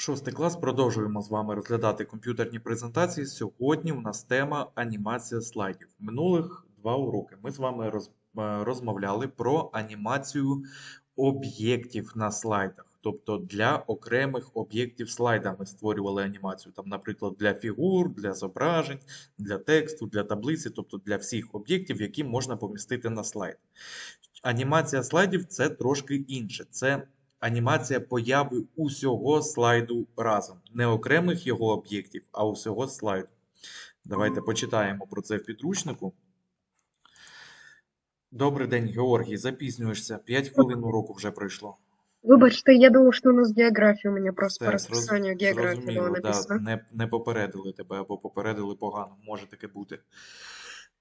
Шостий клас. Продовжуємо з вами розглядати комп'ютерні презентації. Сьогодні у нас тема анімація слайдів. Минулих два уроки ми з вами роз- е, розмовляли про анімацію об'єктів на слайдах. Тобто для окремих об'єктів слайда ми створювали анімацію. Там, наприклад, для фігур, для зображень, для тексту, для таблиці, тобто для всіх об'єктів, які можна помістити на слайд. Анімація слайдів це трошки інше. Це анімація появи усього слайду разом. Не окремих його об'єктів, а усього слайду. Давайте почитаємо про це в підручнику. Добрий день, Георгій. Запізнюєшся. 5 хвилин уроку вже пройшло. Вибачте, я думав, що у нас географія, у мене просто по зроз- розписанню географія було да, написано. не, не попередили тебе або попередили погано, може таке бути.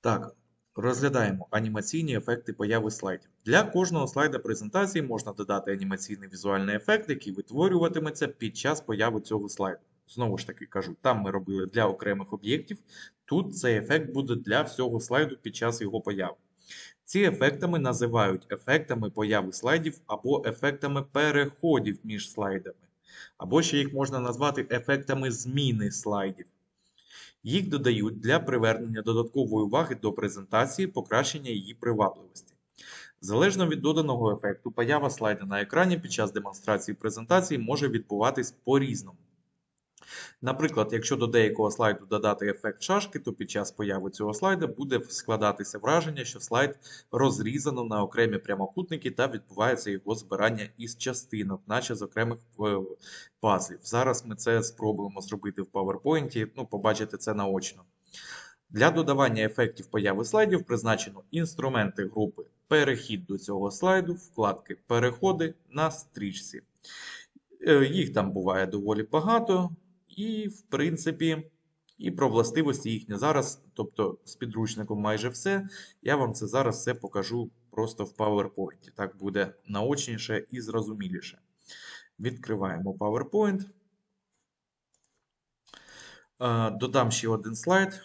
Так, розглядаємо анімаційні ефекти появи слайдів. Для кожного слайда презентації можна додати анімаційний візуальний ефект, який витворюватиметься під час появи цього слайду. Знову ж таки кажу, там ми робили для окремих об'єктів, тут цей ефект буде для всього слайду під час його появи. Ці ефектами називають ефектами появи слайдів або ефектами переходів між слайдами, або ще їх можна назвати ефектами зміни слайдів. Їх додають для привернення додаткової уваги до презентації, покращення її привабливості. Залежно від доданого ефекту, поява слайда на екрані під час демонстрації презентації може відбуватись по-різному. Наприклад, якщо до деякого слайду додати ефект шашки, то під час появи цього слайда буде складатися враження, що слайд розрізано на окремі прямокутники та відбувається його збирання із частинок, наче з окремих е, пазлів. Зараз ми це спробуємо зробити в PowerPoint, ну, побачите це наочно. Для додавання ефектів появи слайдів призначено інструменти групи Перехід до цього слайду, вкладки Переходи на стрічці. Е, Їх там буває доволі багато, і, в принципі, і про властивості їхні зараз, тобто з підручником майже все. Я вам це зараз все покажу просто в PowerPoint. Так буде наочніше і зрозуміліше. Відкриваємо PowerPoint. Е, Додам ще один слайд.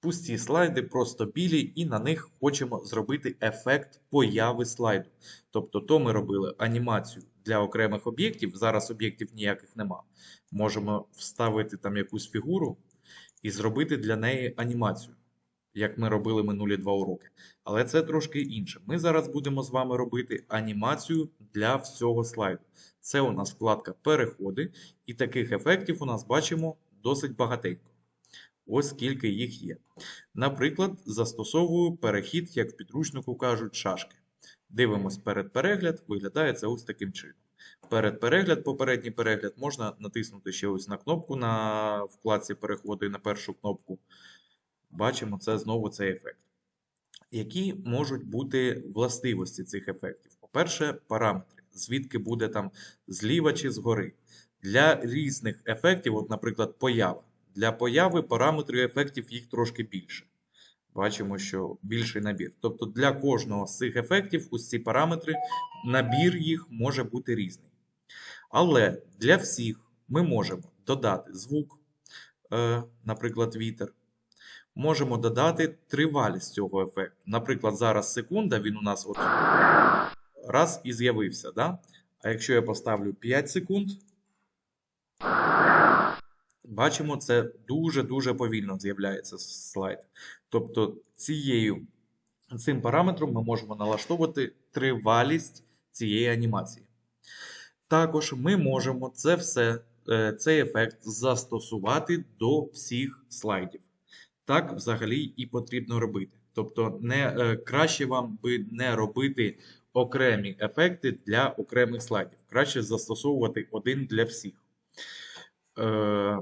Пусті слайди, просто білі, і на них хочемо зробити ефект появи слайду. Тобто, то ми робили анімацію для окремих об'єктів. Зараз об'єктів ніяких нема. Можемо вставити там якусь фігуру і зробити для неї анімацію, як ми робили минулі два уроки. Але це трошки інше. Ми зараз будемо з вами робити анімацію для всього слайду. Це у нас вкладка Переходи, і таких ефектів у нас бачимо досить багатенько. Ось скільки їх є. Наприклад, застосовую перехід, як в підручнику кажуть, шашки. Дивимось перед перегляд, виглядає це ось таким чином. Перед перегляд, попередній перегляд, можна натиснути ще ось на кнопку на вкладці переходи на першу кнопку. Бачимо це знову цей ефект. Які можуть бути властивості цих ефектів? По-перше, параметри, звідки буде там зліва чи згори. Для різних ефектів, от, наприклад, поява. Для появи параметри ефектів їх трошки більше. Бачимо, що більший набір. Тобто для кожного з цих ефектів, ось ці параметри, набір їх може бути різний. Але для всіх ми можемо додати звук, е, наприклад, вітер. Можемо додати тривалість цього ефекту. Наприклад, зараз секунда, він у нас от раз і з'явився. Да? А якщо я поставлю 5 секунд, бачимо, це дуже-дуже повільно з'являється слайд. Тобто цією, цим параметром ми можемо налаштовувати тривалість цієї анімації. Також ми можемо це все, е, цей ефект застосувати до всіх слайдів. Так взагалі і потрібно робити. Тобто, не, е, краще вам би не робити окремі ефекти для окремих слайдів. Краще застосовувати один для всіх. Е,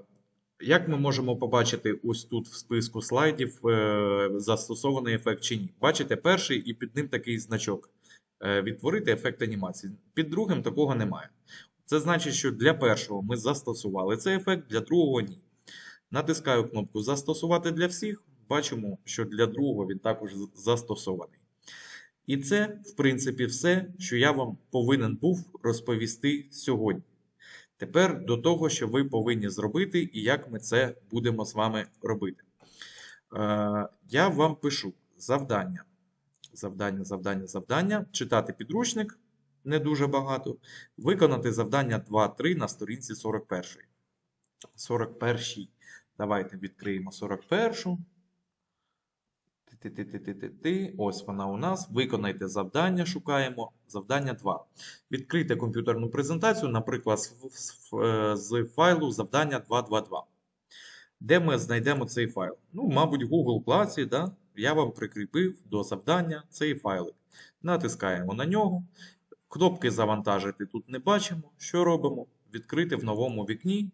як ми можемо побачити ось тут в списку слайдів е, застосований ефект чи ні? Бачите, перший і під ним такий значок. Е, Відтворити ефект анімації. Під другим такого немає. Це значить, що для першого ми застосували цей ефект, для другого ні. Натискаю кнопку Застосувати для всіх. Бачимо, що для другого він також застосований. І це, в принципі, все, що я вам повинен був розповісти сьогодні. Тепер до того, що ви повинні зробити, і як ми це будемо з вами робити. Е, я вам пишу завдання. Завдання, завдання, завдання. Читати підручник не дуже багато. Виконати завдання 2-3 на сторінці 41. 41. Давайте відкриємо 41. Ти-ти-ти-ти-ти-ти. Ось вона у нас. Виконайте завдання, шукаємо. Завдання 2. Відкрийте комп'ютерну презентацію, наприклад, з, файлу завдання 222. Де ми знайдемо цей файл? Ну, мабуть, в Google Class, да? я вам прикріпив до завдання цей файлик. Натискаємо на нього. Кнопки завантажити тут не бачимо. Що робимо? Відкрити в новому вікні.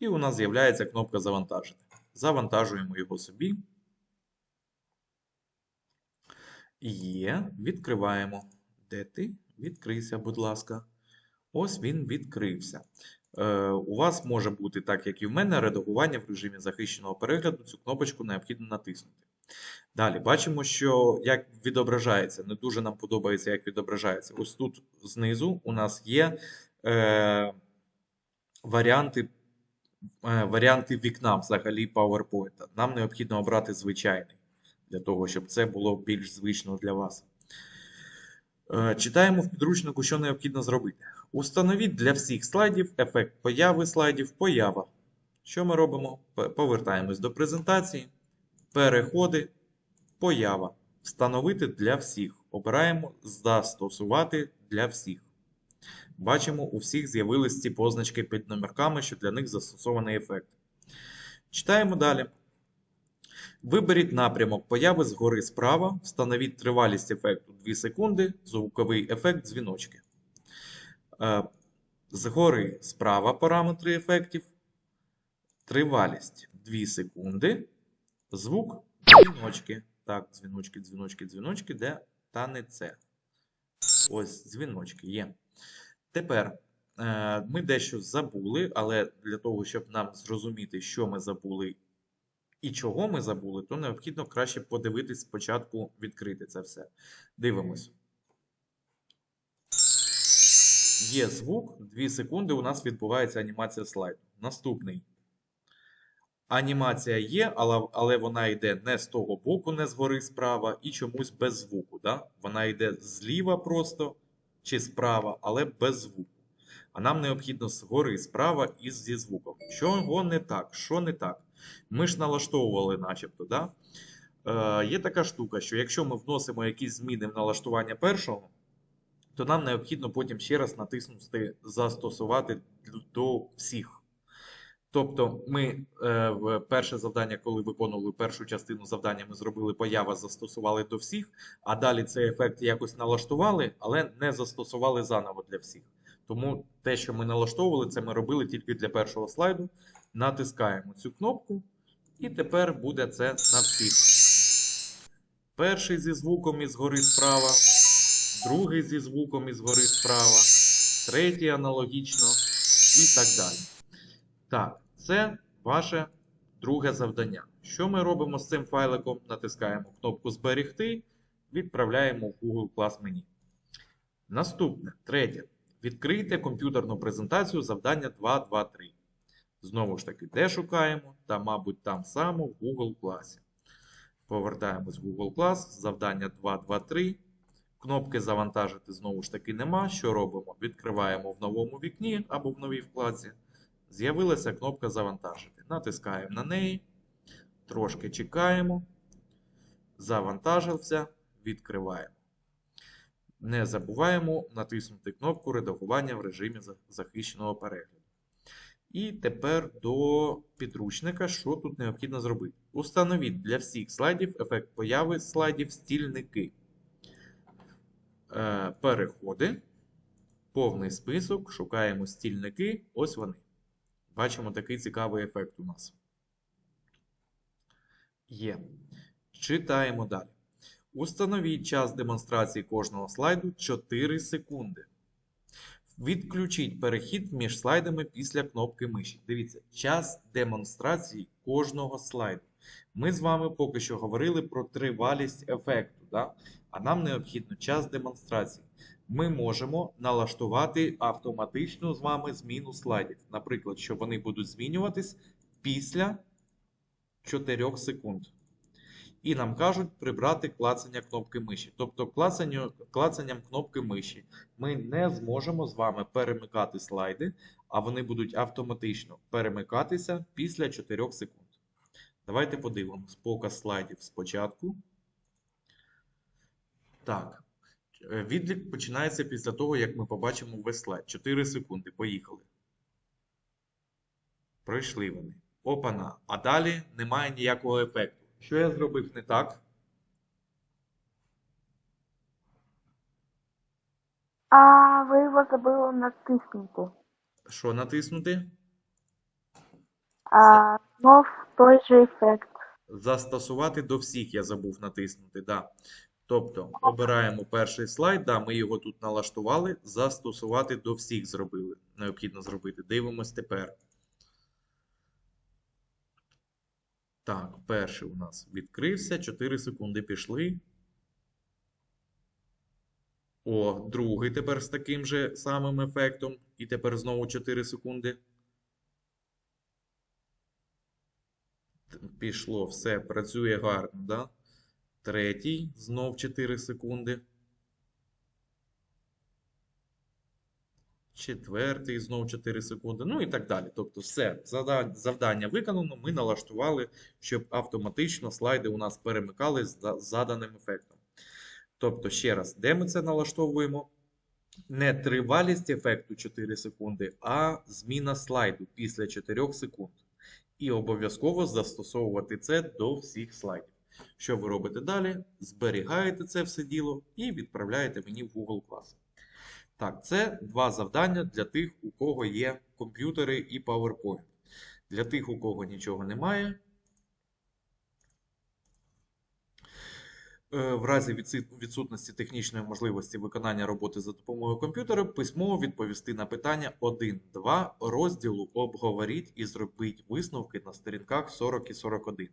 І у нас з'являється кнопка завантажити. Завантажуємо його собі. Є, відкриваємо. Де ти? Відкрийся, будь ласка. Ось він відкрився. Е, у вас може бути, так як і в мене, редагування в режимі захищеного перегляду. Цю кнопочку необхідно натиснути. Далі бачимо, що як відображається. Не дуже нам подобається, як відображається. Ось тут знизу у нас є е, варіанти, е, варіанти вікна взагалі PowerPoint. Нам необхідно обрати звичайний, для того, щоб це було більш звично для вас. Е, Читаємо в підручнику, що необхідно зробити. Установіть для всіх слайдів ефект появи слайдів поява. Що ми робимо? Повертаємось до презентації. Переходи, поява. Встановити для всіх. Обираємо застосувати для всіх. Бачимо, у всіх з'явились ці позначки під номерками, що для них застосований ефект. Читаємо далі. Виберіть напрямок появи згори справа, встановіть тривалість ефекту 2 секунди, звуковий ефект дзвіночки. Е, Згори справа параметри ефектів, тривалість 2 секунди, звук дзвіночки. Так, дзвіночки, дзвіночки, дзвіночки, де та не це. Ось дзвіночки є. Тепер е, ми дещо забули, але для того, щоб нам зрозуміти, що ми забули і чого ми забули, то необхідно краще подивитись спочатку, відкрити це все. Дивимось. Є звук, 2 секунди у нас відбувається анімація слайду. Наступний. Анімація є, але, вона йде не з того боку, не згори справа, і чомусь без звуку. Да? Вона йде зліва просто чи справа, але без звуку. А нам необхідно згори справа і зі звуком. Чого не так? Що не так? Ми ж налаштовували, начебто. Да? Е, є така штука, що якщо ми вносимо якісь зміни в налаштування першого, то нам необхідно потім ще раз натиснути застосувати до всіх. Тобто, ми е, перше завдання, коли виконували першу частину завдання, ми зробили поява, застосували до всіх, а далі цей ефект якось налаштували, але не застосували заново для всіх. Тому те, що ми налаштовували, це ми робили тільки для першого слайду. Натискаємо цю кнопку, і тепер буде це на всіх. Перший зі звуком із гори справа, другий зі звуком із гори справа, третій аналогічно і так далі. Так, це ваше друге завдання. Що ми робимо з цим файликом? Натискаємо кнопку Зберегти, відправляємо в Google Class мені. Наступне, третє. Відкрийте комп'ютерну презентацію завдання 2.2.3. Знову ж таки, де шукаємо? Та, мабуть, там само в Google Class. Повертаємось в Google Class, завдання 2.2.3. Кнопки завантажити знову ж таки нема. Що робимо? Відкриваємо в новому вікні або в новій вкладці. З'явилася кнопка Завантажити. Натискаємо на неї. Трошки чекаємо. Завантажився. Відкриваємо. Не забуваємо натиснути кнопку редагування в режимі захищеного перегляду. І тепер до підручника, що тут необхідно зробити. Установіть для всіх слайдів ефект появи слайдів стільники. Е, Переходи. Повний список. Шукаємо стільники. Ось вони. Бачимо такий цікавий ефект у нас. Є. Читаємо далі. Установіть час демонстрації кожного слайду 4 секунди. Відключіть перехід між слайдами після кнопки миші. Дивіться, час демонстрації кожного слайду. Ми з вами поки що говорили про тривалість ефекту, да? а нам необхідно час демонстрації. Ми можемо налаштувати автоматичну з вами зміну слайдів. Наприклад, що вони будуть змінюватись після 4 секунд. І нам кажуть прибрати клацання кнопки миші. Тобто клацанню, клацанням кнопки миші ми не зможемо з вами перемикати слайди, а вони будуть автоматично перемикатися після 4 секунд. Давайте подивимось. Показ слайдів спочатку. Так. Е, Відлік починається після того, як ми побачимо весь слайд. 4 секунди. Поїхали. Пройшли вони. Опана. А далі немає ніякого ефекту. Що я зробив не так? А ви його забили натиснути. Що натиснути? А знов той же ефект. Застосувати до всіх я забув натиснути. Да. Тобто обираємо перший слайд, да, ми його тут налаштували. Застосувати до всіх зробили. Необхідно зробити. Дивимось тепер. Так, перший у нас відкрився. 4 секунди пішли. О, другий тепер з таким же самим ефектом. І тепер знову 4 секунди. Пішло, все, працює гарно, да? Третій, знов 4 секунди. Четвертий, знов 4 секунди. Ну і так далі. Тобто, все, завдання виконано. Ми налаштували, щоб автоматично слайди у нас перемикались за заданим ефектом. Тобто, ще раз, де ми це налаштовуємо? Не тривалість ефекту 4 секунди, а зміна слайду після 4 секунд. І обов'язково застосовувати це до всіх слайдів. Що ви робите далі? Зберігаєте це все діло і відправляєте мені в Google Class. Так, це два завдання для тих, у кого є комп'ютери і PowerPoint. Для тих, у кого нічого немає, Е, В разі відсутності технічної можливості виконання роботи за допомогою комп'ютера, письмово відповісти на питання 1-2 розділу Обговоріть і зробіть висновки на сторінках 40 і 41.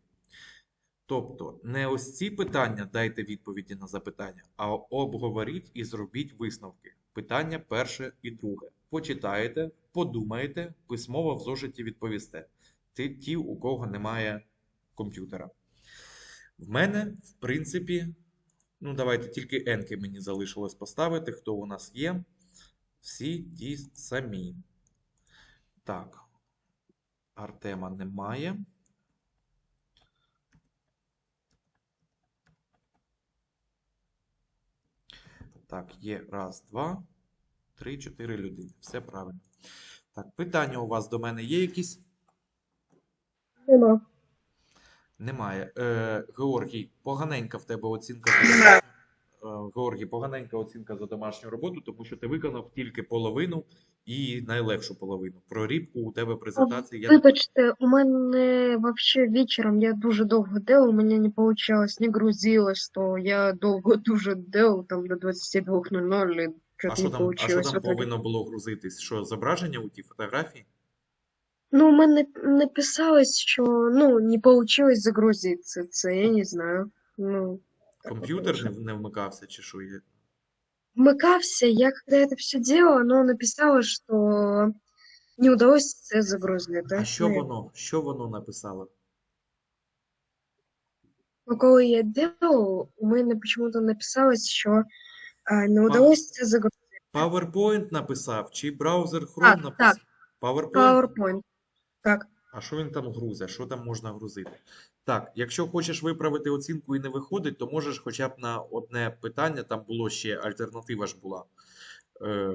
Тобто, не ось ці питання дайте відповіді на запитання, а обговоріть і зробіть висновки. Питання перше і друге. Почитаєте, подумаєте, письмово в зошиті відповісте. Це ті, у кого немає комп'ютера. В мене, в принципі, ну давайте тільки енки мені залишилось поставити, хто у нас є. Всі ті самі. Так. Артема немає. Так, є раз, два, три, чотири людини. Все правильно. Так, питання у вас до мене є якісь? Нема. Немає. Е, Георгій, поганенька в тебе оцінка Георгій, поганенька оцінка за домашню роботу, тому що ти виконав тільки половину і найлегшу половину. Про рібку у тебе презентації я Вибачте, у мене вообще вечором я дуже довго делал, у мене не получалось, не грузилось, то я довго дуже делал, там до 22.00, і А що не там, а що там повинно було грузитись? Що зображення у тій фотографії? Ну, у мене написалось, що ну, не получилось загрузиться, це я не знаю. Ну, Комп'ютер не, не вмикався чи що? є? вмикався, я когда это все делала, но написала, что не удалось це загрузити. А що Ну, воно? Що воно написало? Ну, коли я делала, у мене почему-то написалось, що а, не удалось це загрузити. PowerPoint написав чи браузер Chrome Так, написав? так. PowerPoint? PowerPoint. Так. А що він там грузить? Що там можна грузити? Так, якщо хочеш виправити оцінку і не виходить, то можеш хоча б на одне питання, там було ще альтернатива ж була. Е,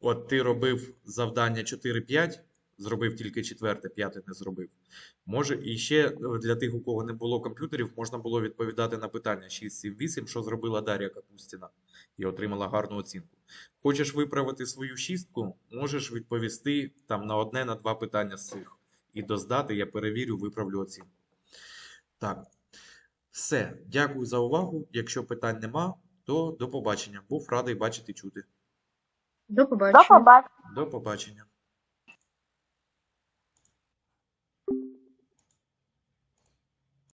от ти робив завдання 4-5, зробив тільки четверте, п'яте не зробив. Може, і ще е, для тих, у кого не було комп'ютерів, можна було відповідати на питання 6-7-8, що зробила Дар'я Капустіна і отримала гарну оцінку. Хочеш виправити свою шістку, можеш відповісти там на одне, на два питання з цих. І доздати, я перевірю, виправлю оцінку. Так. Все. Дякую за увагу. Якщо питань нема, то до побачення. Був радий бачити чути. До побачення. До побачення.